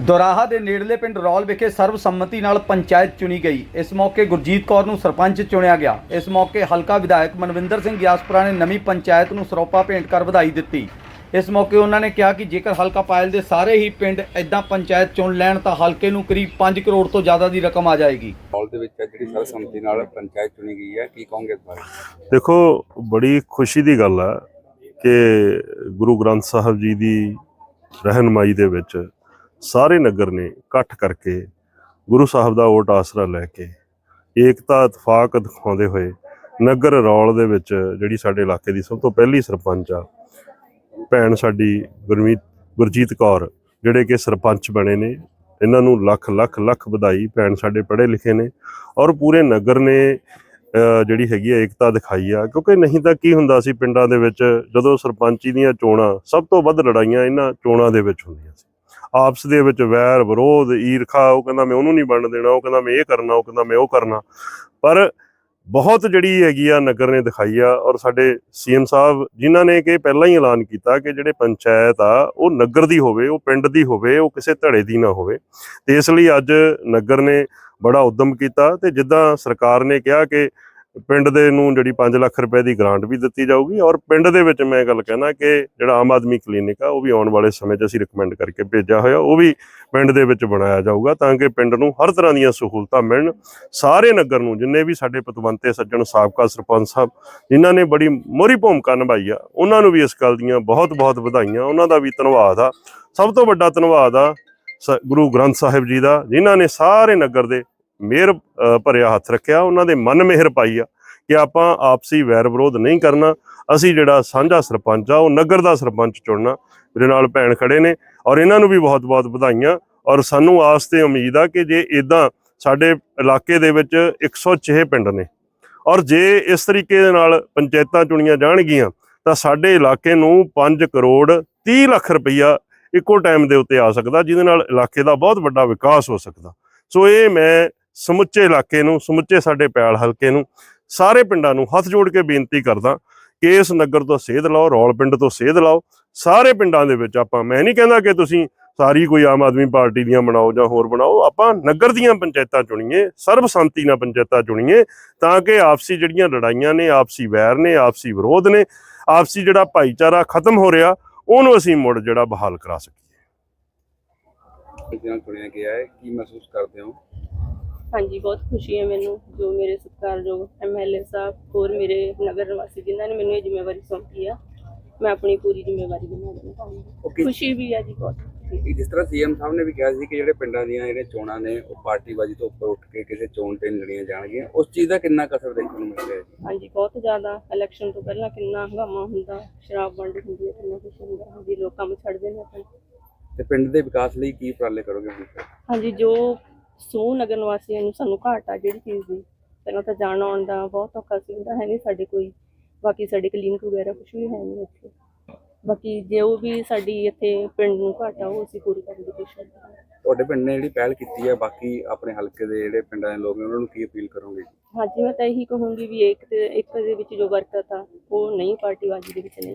ਦੋਰਾਹਾ ਦੇ ਨੇੜਲੇ ਪਿੰਡ ਰੌਲ ਵਿਖੇ ਸਰਬਸੰਮਤੀ ਨਾਲ ਪੰਚਾਇਤ ਚੁਣੀ ਗਈ। ਇਸ ਮੌਕੇ ਗੁਰਜੀਤ ਕੌਰ ਨੂੰ ਸਰਪੰਚ ਚੁਣਿਆ ਗਿਆ। ਇਸ ਮੌਕੇ ਹਲਕਾ ਵਿਧਾਇਕ ਮਨਵਿੰਦਰ ਸਿੰਘ ਗਿਆਸਪੁਰਾ ਨੇ ਨਵੀਂ ਪੰਚਾਇਤ ਨੂੰ ਸਰੋਪਾ ਭੇਂਟ ਕਰ ਵਧਾਈ ਦਿੱਤੀ। ਇਸ ਮੌਕੇ ਉਹਨਾਂ ਨੇ ਕਿਹਾ ਕਿ ਜੇਕਰ ਹਲਕਾ ਪਾਇਲ ਦੇ ਸਾਰੇ ਹੀ ਪਿੰਡ ਇਦਾਂ ਪੰਚਾਇਤ ਚੁਣ ਲੈਣ ਤਾਂ ਹਲਕੇ ਨੂੰ ਕਰੀਬ 5 ਕਰੋੜ ਤੋਂ ਜ਼ਿਆਦਾ ਦੀ ਰਕਮ ਆ ਜਾਏਗੀ। ਹਾਲ ਦੇ ਵਿੱਚ ਜਿਹੜੀ ਸਰਬਸੰਮਤੀ ਨਾਲ ਪੰਚਾਇਤ ਚੁਣੀ ਗਈ ਹੈ ਕੀ ਕਹੋਗੇ ਇਸ ਬਾਰੇ? ਦੇਖੋ ਬੜੀ ਖੁਸ਼ੀ ਦੀ ਗੱਲ ਹੈ ਕਿ ਗੁਰੂ ਗ੍ਰੰਥ ਸਾਹਿਬ ਜੀ ਦੀ ਰਹਿਨਮਾਈ ਦੇ ਵਿੱਚ ਸਾਰੇ ਨਗਰ ਨੇ ਇਕੱਠ ਕਰਕੇ ਗੁਰੂ ਸਾਹਿਬ ਦਾ ਓਟ ਆਸਰਾ ਲੈ ਕੇ ਏਕਤਾ, ਇਤਫਾਕ ਦਿਖਾਉਂਦੇ ਹੋਏ ਨਗਰ ਰੌਲ ਦੇ ਵਿੱਚ ਜਿਹੜੀ ਸਾਡੇ ਇਲਾਕੇ ਦੀ ਸਭ ਤੋਂ ਪਹਿਲੀ ਸਰਪੰਚ ਆ, ਭੈਣ ਸਾਡੀ ਗੁਰਮੀਤ ਗੁਰਜੀਤ ਕੌਰ, ਜਿਹੜੇ ਕਿ ਸਰਪੰਚ ਬਣੇ ਨੇ, ਇਹਨਾਂ ਨੂੰ ਲੱਖ ਲੱਖ ਲੱਖ ਵਧਾਈ ਭੈਣ ਸਾਡੇ ਪੜ੍ਹੇ ਲਿਖੇ ਨੇ ਔਰ ਪੂਰੇ ਨਗਰ ਨੇ ਜਿਹੜੀ ਹੈਗੀ ਆ, ਏਕਤਾ ਦਿਖਾਈ ਆ, ਕਿਉਂਕਿ ਨਹੀਂ ਤਾਂ ਕੀ ਹੁੰਦਾ ਸੀ ਪਿੰਡਾਂ ਦੇ ਵਿੱਚ ਜਦੋਂ ਸਰਪੰਚੀ ਦੀਆਂ ਚੋਣਾਂ ਸਭ ਤੋਂ ਵੱਧ ਲੜਾਈਆਂ ਇਹਨਾਂ ਚੋਣਾਂ ਦੇ ਵਿੱਚ ਹੁੰਦੀਆਂ ਸੀ। ਆਪਸ ਦੇ ਵਿੱਚ ਵੈਰ, ਵਿਰੋਧ, ਈਰਖਾ, ਉਹ ਕਹਿੰਦਾ ਮੈਂ ਉਹਨੂੰ ਨਹੀਂ ਬਣ ਦੇਣਾ, ਉਹ ਕਹਿੰਦਾ ਮੈਂ ਇਹ ਕਰਨਾ, ਉਹ ਕਹਿੰਦਾ ਮੈਂ ਉਹ ਕਰਨਾ। ਪਰ ਬਹੁਤ ਜਿਹੜੀ ਹੈਗੀ ਆ ਨਗਰ ਨੇ ਦਿਖਾਈ ਆ ਔਰ ਸਾਡੇ ਸੀਐਮ ਸਾਹਿਬ ਜਿਨ੍ਹਾਂ ਨੇ ਕਿ ਪਹਿਲਾਂ ਹੀ ਐਲਾਨ ਕੀਤਾ ਕਿ ਜਿਹੜੇ ਪੰਚਾਇਤ ਆ, ਉਹ ਨਗਰ ਦੀ ਹੋਵੇ, ਉਹ ਪਿੰਡ ਦੀ ਹੋਵੇ, ਉਹ ਕਿਸੇ ਧੜੇ ਦੀ ਨਾ ਹੋਵੇ। ਤੇ ਇਸ ਲਈ ਅੱਜ ਨਗਰ ਨੇ ਬੜਾ ਉਦਮ ਕੀਤਾ ਤੇ ਜਿੱਦਾਂ ਸਰਕਾਰ ਨੇ ਕਿਹਾ ਕਿ ਪਿੰਡ ਦੇ ਨੂੰ ਜਿਹੜੀ 5 ਲੱਖ ਰੁਪਏ ਦੀ ਗ੍ਰਾਂਟ ਵੀ ਦਿੱਤੀ ਜਾਊਗੀ ਔਰ ਪਿੰਡ ਦੇ ਵਿੱਚ ਮੈਂ ਗੱਲ ਕਹਿਣਾ ਕਿ ਜਿਹੜਾ ਆਮ ਆਦਮੀ ਕਲੀਨਿਕ ਆ, ਉਹ ਵੀ ਆਉਣ ਵਾਲੇ ਸਮੇਂ 'ਚ ਅਸੀਂ ਰეკਮੈਂਡ ਕਰਕੇ ਭੇਜਿਆ ਹੋਇਆ, ਉਹ ਵੀ ਪਿੰਡ ਦੇ ਵਿੱਚ ਬਣਾਇਆ ਜਾਊਗਾ ਤਾਂ ਕਿ ਪਿੰਡ ਨੂੰ ਹਰ ਤਰ੍ਹਾਂ ਦੀਆਂ ਸਹੂਲਤਾਂ ਮਿਲਣ। ਸਾਰੇ ਨਗਰ ਨੂੰ, ਜਿੰਨੇ ਵੀ ਸਾਡੇ ਪਤਵੰਤੇ, ਸੱਜਣ, ਸਾਬਕਾ, ਸਰਪੰਚ ਸਾਹਿਬ, ਜਿਨ੍ਹਾਂ ਨੇ ਬੜੀ ਮੋਹਰੀ ਭੂਮਿਕਾ ਨਿਭਾਈ ਆ, ਉਹਨਾਂ ਨੂੰ ਵੀ ਇਸ ਗੱਲ ਦੀਆਂ ਬਹੁਤ-ਬਹੁਤ ਵਧਾਈਆਂ, ਉਹਨਾਂ ਦਾ ਵੀ ਧੰਨਵਾਦ ਆ। ਸਭ ਤੋਂ ਵੱਡਾ ਧੰਨਵਾਦ ਆ ਸ- ਗੁਰੂ ਗ੍ਰੰਥ ਸਾਹਿਬ ਜੀ ਦਾ, ਜਿਨ੍ਹਾਂ ਨੇ ਸਾਰੇ ਨਗਰ ਦੇ ਮਿਹਰ ਭਰਿਆ ਹੱਥ ਰੱਖਿਆ, ਉਹਨਾਂ ਦੇ ਮਨ ਮਿਹਰ ਪਾਈ ਆ ਕਿ ਆਪਾਂ ਆਪਸੀ ਵੈਰ ਵਿਰੋਧ ਨਹੀਂ ਕਰਨਾ। ਅਸੀਂ ਜਿਹੜਾ ਸਾਂਝਾ ਸਰਪੰਚ ਆ, ਉਹ ਨਗਰ ਦਾ ਸਰਪੰਚ ਚੁਣਨਾ, ਮੇਰੇ ਨਾਲ ਭੈਣ ਖੜੇ ਨੇ ਔਰ ਇਹਨਾਂ ਨੂੰ ਵੀ ਬਹੁਤ-ਬਹੁਤ ਵਧਾਈਆਂ ਔਰ ਸਾਨੂੰ ਆਸ ਤੇ ਉਮੀਦ ਆ ਕਿ ਜੇ ਇਦਾਂ ਸਾਡੇ ਇਲਾਕੇ ਦੇ ਵਿੱਚ 106 ਪਿੰਡ ਨੇ ਔਰ ਜੇ ਇਸ ਤਰੀਕੇ ਦੇ ਨਾਲ ਪੰਚਾਇਤਾਂ ਚੁਣੀਆਂ ਜਾਣਗੀਆਂ, ਤਾਂ ਸਾਡੇ ਇਲਾਕੇ ਨੂੰ 5 ਕਰੋੜ 30 ਲੱਖ ਰੁਪਈਆ ਇੱਕੋ ਟਾਈਮ ਦੇ ਉੱਤੇ ਆ ਸਕਦਾ, ਜਿਹਦੇ ਨਾਲ ਇਲਾਕੇ ਦਾ ਬਹੁਤ ਵੱਡਾ ਵਿਕਾਸ ਹੋ ਸਕਦਾ। ਸੋ ਇਹ ਮੈਂ ਸਮੁੱਚੇ ਇਲਾਕੇ ਨੂੰ, ਸਮੁੱਚੇ ਸਾਡੇ ਪੈਲ ਹਲਕੇ ਨੂੰ, ਸਾਰੇ ਪਿੰਡਾਂ ਨੂੰ ਹੱਥ ਜੋੜ ਕੇ ਬੇਨਤੀ ਕਰਦਾ ਕਿ ਇਸ ਨਗਰ ਤੋਂ ਸੇਧ ਲਓ, ਰੌਲ ਪਿੰਡ ਤੋਂ ਸੇਧ ਲਓ। ਸਾਰੇ ਪਿੰਡਾਂ ਦੇ ਵਿੱਚ ਆਪਾਂ, ਮੈਂ ਨਹੀਂ ਕਹਿੰਦਾ ਕਿ ਤੁਸੀਂ ਸਾਰੀ ਕੋਈ ਆਮ ਆਦਮੀ ਪਾਰਟੀ ਦੀਆਂ ਬਣਾਓ ਜਾਂ ਹੋਰ ਬਣਾਓ, ਆਪਾਂ ਨਗਰ ਦੀਆਂ ਪੰਚਾਇਤਾਂ ਚੁਣੀਏ ਸਰਬਸੰਮਤੀ ਨਾਲ ਪੰਚਾਇਤਾਂ ਚੁਣੀਏ, ਤਾਂ ਕਿ ਆਪਸੀ ਜਿਹੜੀਆਂ ਲੜਾਈਆਂ ਨੇ, ਆਪਸੀ ਵੈਰ ਨੇ, ਆਪਸੀ ਵਿਰੋਧ ਨੇ, ਆਪਸੀ ਜਿਹੜਾ ਭਾਈਚਾਰਾ ਖਤਮ ਹੋ ਰਿਹਾ, ਉਹਨੂੰ ਅਸੀਂ ਮੁੜ ਜਿਹੜਾ ਬਹਾਲ ਕਰਾ ਸਕੀਏ। ਇਸ ਚੁਣਿਆ ਗਿਆ ਹੈ? ਕੀ ਮਹਿਸੂਸ ਕਰਦੇ ਹੋ? ਹਾਂਜੀ ਬਹੁਤ ਖੁਸ਼ੀ ਹੈ ਮੈਨੂੰ ਜੋ ਮੇਰੇ ਸਤਿਕਾਰਯੋਗ ਐਮਐਲਏ ਸਾਹਿਬ ਹੋਰ ਮੇਰੇ ਨਗਰ ਨਿਵਾਸੀ ਜਿਨ੍ਹਾਂ ਨੇ ਮੈਨੂੰ ਇਹ ਜ਼ਿੰਮੇਵਾਰੀ ਸੌਂਪੀ ਆ ਮੈਂ ਆਪਣੀ ਪੂਰੀ ਜ਼ਿੰਮੇਵਾਰੀ ਨਿਭਾਉਣਾ ਚਾਹੁੰਦੀ ਓਕੇ ਖੁਸ਼ੀ ਵੀ ਹੈ ਜੀ ਬਹੁਤ ਜਿਸ ਤਰ੍ਹਾਂ ਸੀਐਮ ਸਾਹਿਬ ਨੇ ਵੀ ਕਿਹਾ ਸੀ ਕਿ ਜਿਹੜੇ ਪਿੰਡਾਂ ਦੀਆਂ ਜਿਹੜੇ ਚੋਣਾਂ ਨੇ ਉਹ ਪਾਰਟੀਬਾਜ਼ੀ ਤੋਂ ਉੱਪਰ ਉੱਠ ਕੇ ਕਿਸੇ ਚੋਣ ਤੇ ਲੜੀਆਂ ਜਾਣਗੀਆਂ ਉਸ ਚੀਜ਼ ਦਾ ਕਿੰਨਾ ਕਸਰ ਦੇਖਣ ਨੂੰ ਮਿਲ ਰਿਹਾ ਹੈ ਹਾਂਜੀ ਬਹੁਤ ਜ਼ਿਆਦਾ ਇਲੈਕਸ਼ਨ ਤੋਂ ਪਹਿਲਾਂ ਕਿੰਨਾ ਹੰਗਾਮਾ ਹੁੰਦਾ ਸ਼ਰਾਬ ਵੰਡ ਹੁੰਦੀ ਹੈ ਕਿੰਨਾ ਕੁਛ ਹੁੰਦਾ ਹਾਂਜੀ ਲੋਕ ਕੰਮ ਛੱਡਦੇ ਨੇ ਆਪਣੇ ਤੇ ਪਿੰਡ ਦੇ ਵਿਕਾਸ ਲਈ ਕੀ ਉਪਰਾਲੇ ਕਰੋਗੇ ਹਾਂਜੀ ਜੋ ਸੋ ਨਗਰ ਨਿਵਾਸੀਆਂ ਨੂੰ ਸਾਨੂੰ ਘਾਟ ਆ ਜਿਹੜੀ ਚੀਜ਼ ਦੀ। ਪਹਿਲਾਂ ਤਾਂ ਜਾਣ ਆਉਣ ਦਾ ਬਹੁਤ ਔਖਾ ਸੀ ਹੁੰਦਾ ਹੈ ਨਹੀਂ ਸਾਡੇ ਕੋਈ। ਬਾਕੀ ਸਾਡੇ ਕਲੀਨਿਕ ਵਗੈਰਾ ਕੁਝ ਵੀ ਹੈ ਨਹੀਂ ਇੱਥੇ। ਬਾਕੀ ਜੋ ਵੀ ਸਾਡੀ ਇੱਥੇ ਪਿੰਡ ਨੂੰ ਘਾਟ ਉਹ ਅਸੀਂ ਪੂਰੀ ਕਰਨ ਦੀ ਕੋਸ਼ਿਸ਼ ਕਰਾਂਗੇ। ਤੁਹਾਡੇ ਪਿੰਡ ਨੇ ਜਿਹੜੀ ਪਹਿਲ ਕੀਤੀ ਹੈ ਬਾਕੀ ਆਪਣੇ ਹਲਕੇ ਦੇ ਜਿਹੜੇ ਪਿੰਡਾਂ ਦੇ ਲੋਕ ਨੇ ਉਹਨਾਂ ਨੂੰ ਕੀ ਅਪੀਲ ਕਰੋਗੇ? ਹਾਂਜੀ ਮੈਂ ਤਾਂ ਇਹੀ ਕਹੂੰਗੀ ਵੀ ਇੱਕ ਤੇ ਇੱਕ ਦੇ ਵਿੱਚ ਜੋ ਬਰਕਤ ਆ ਉਹ ਨਹੀਂ ਪਾਰਟੀਬਾਜ਼ੀ ਦੇ ਵਿੱਚ ਨਹੀਂ